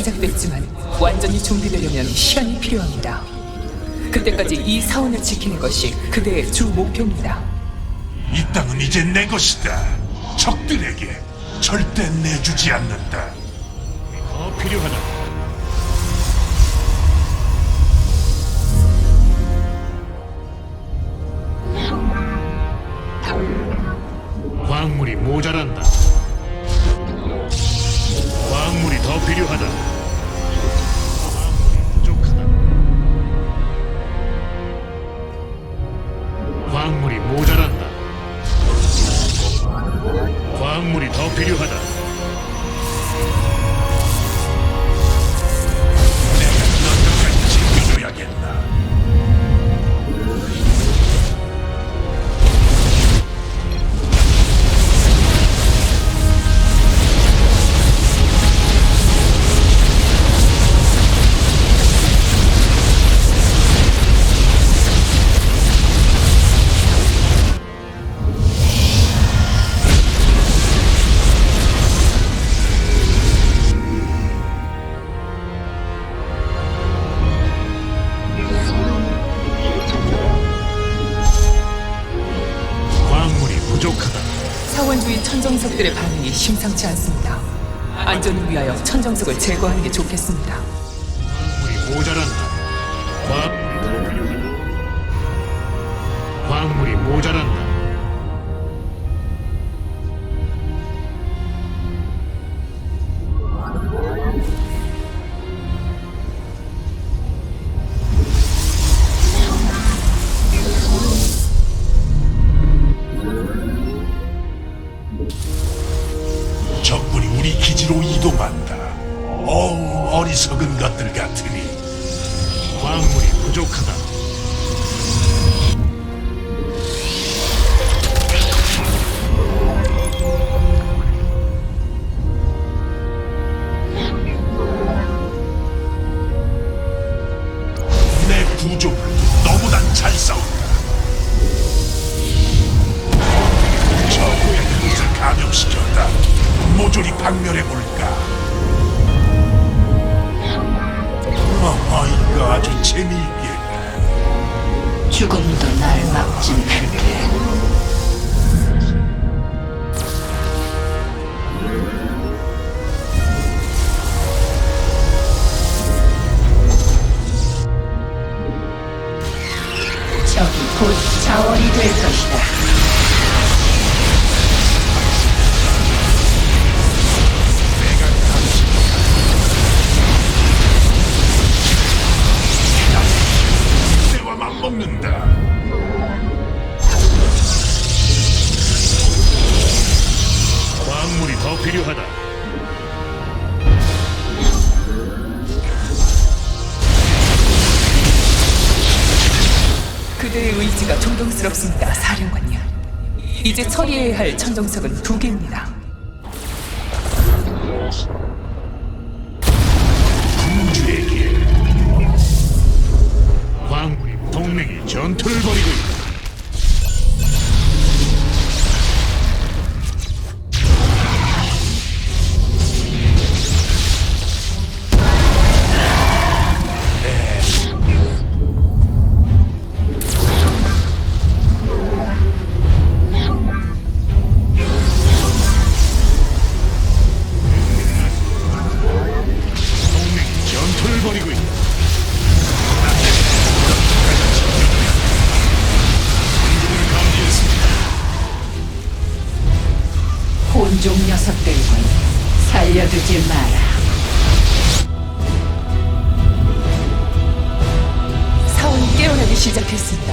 시작됐지만 완전히 준비되려면 시간이 필요합니다 그때까지 이 사원을 지키는 것이 그대의 주 목표입니다 이 땅은 이제 내 것이다. 적들에게 절대 내주지 않는다. 더 필요하다. 광물이 모자란다. 광물이 더 필요하다. 광물이 모자란다. 광물이 더 필요하다. 반응이 심상치 않습니다. 안전을 위하여 천정석을 제거하는 게 좋겠습니다. 광물이 모자란 시켰다. 모조리 박멸해 볼까? 아, 이거 아주 재미있겠다. 죽음도 날 막지 못해. 저기 곧 자원이 될 것이다. 처리해야 할 천정석은 두 개입니다 군주에게 광물이 동맹이 전투를 벌이고 있다. 혼종 녀석들군 살려두지 마라. 사원이 깨어나기 시작했습니다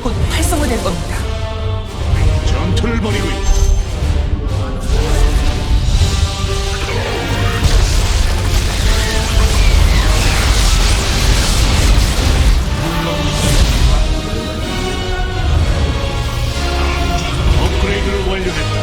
곧 활성화될 겁니다 전투를 벌이고 있다. 완료했다.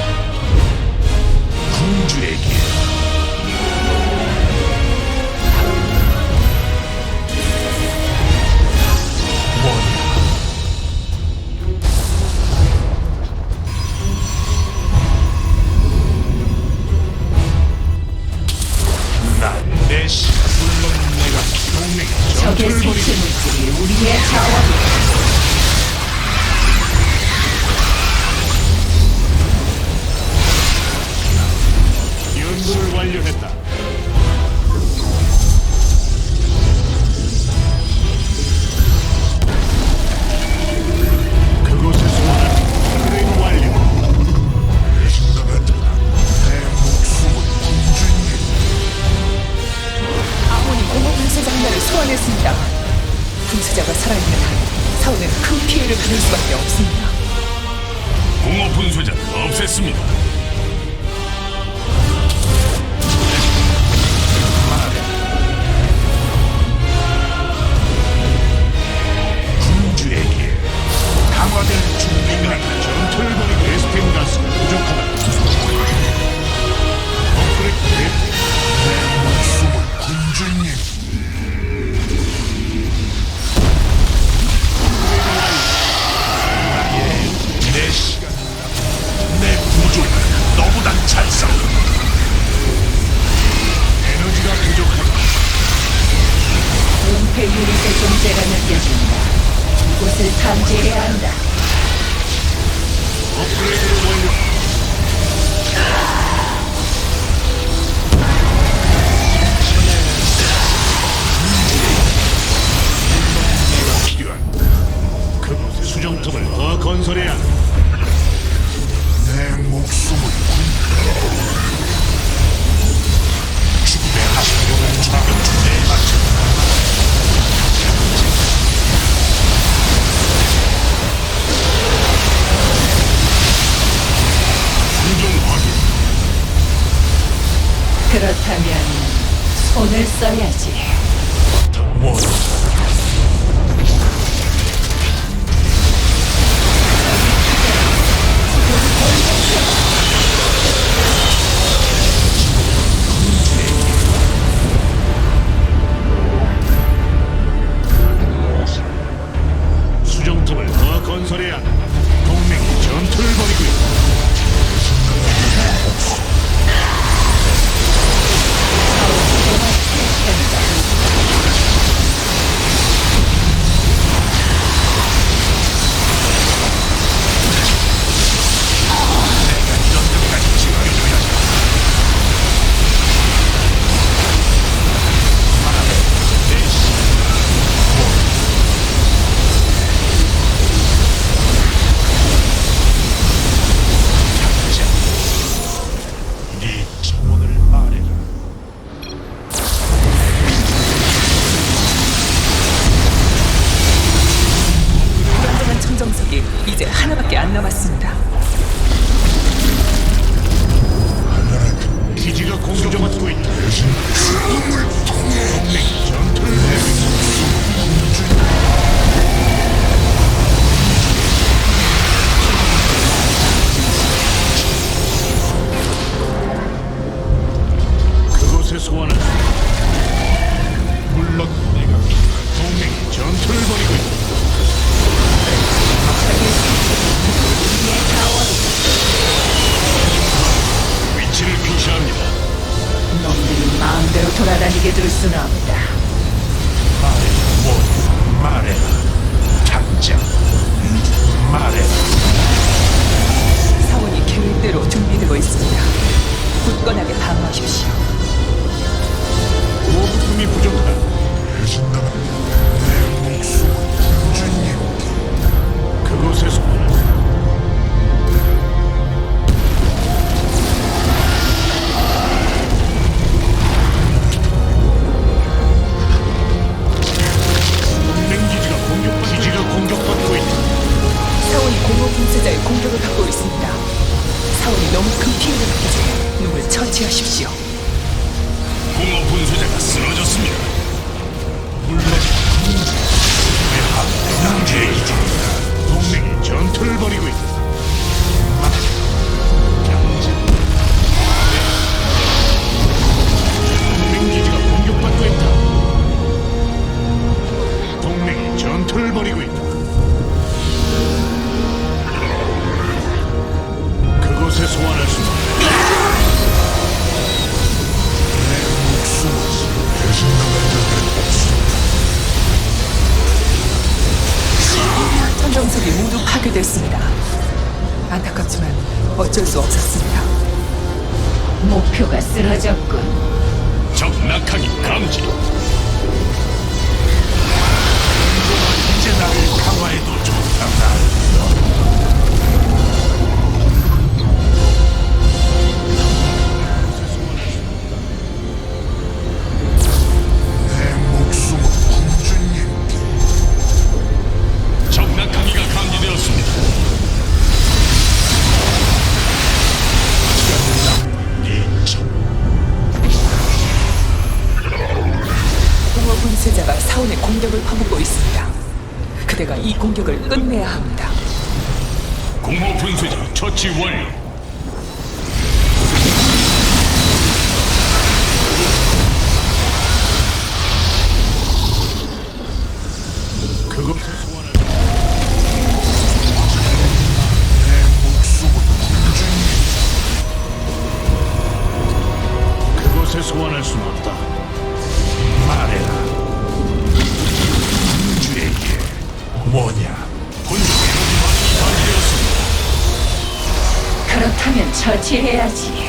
파괴됐습니다. 안타깝지만 어쩔 수 없었습니다. 목표가 쓰러졌군. 적 낙하기 감지. 언제 나를 강화해도 좋단다. 공격을 퍼붓고 있습니다. 그대가 이 공격을 끝내야 합니다. 공허 분쇄자 처치 완료. 처치해야지.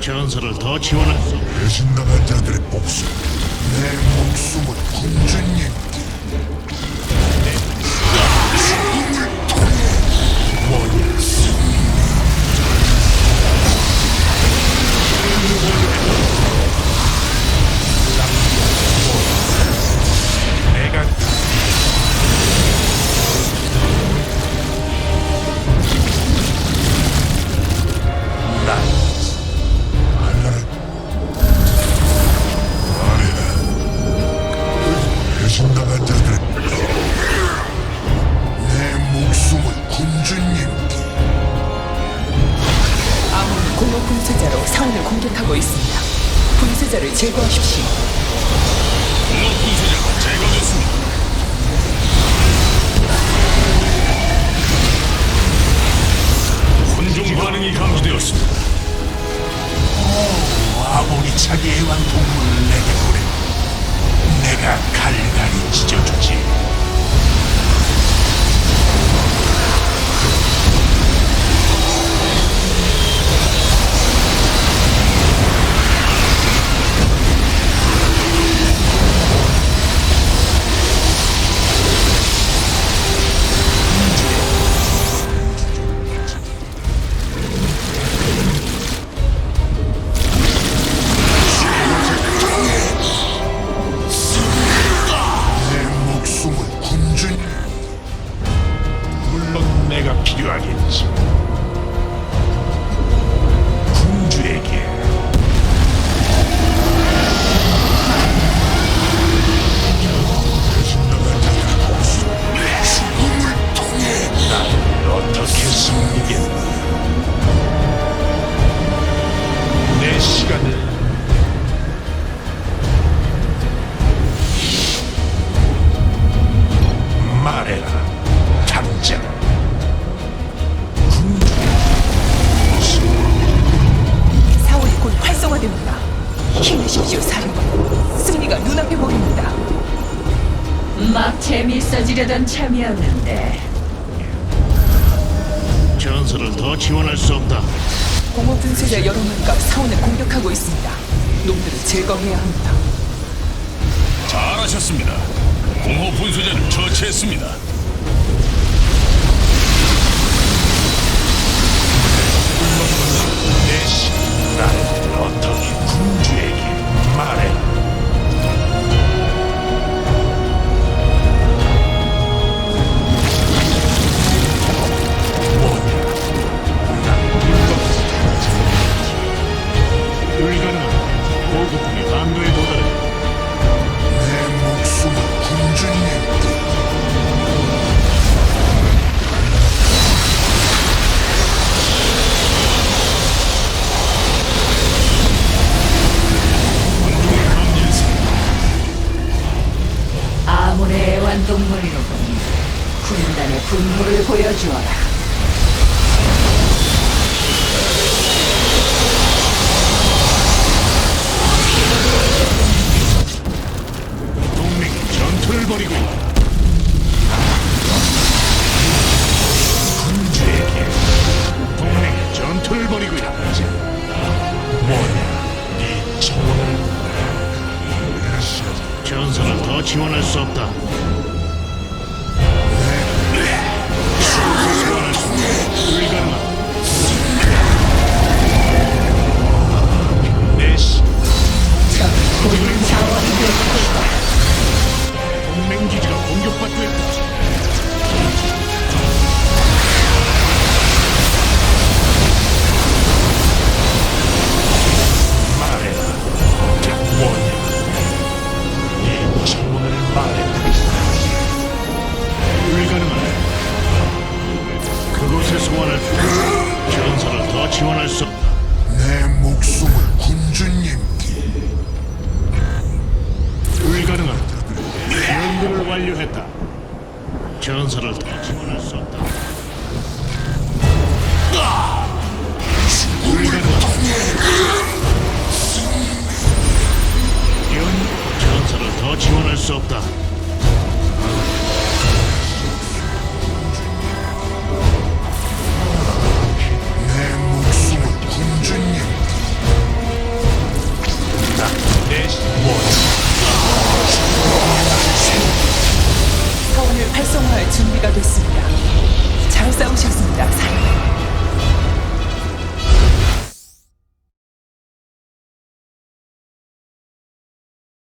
전설을 더 지원할 수. 배신당한 자들의 목숨 내 목숨은 군주님께 내 죽음을 통해 뭐냐 내가 배신당한 자들 내 목숨은 군주님께 아몬이 공허 분쇄자로 사원을 공격하고 있습니다. 분쇄자를 제거하십시오. 공허 분쇄자가 제거됐습니다. 혼종 반응이 감지되었습니다. 아몬이 자기 애완 동물을 내게 보 내 내가 갈갈이 찢어주지 재밌어지려던 참이었는데 전설을 더 지원할 수 없다. 공업 분쇄자 여러 마리가 사원을 공격하고 있습니다. 놈들을 제거해야 합니다. 잘하셨습니다. 공허 분쇄자를 처치했습니다. 내 신, 나는 어떻게 sopta.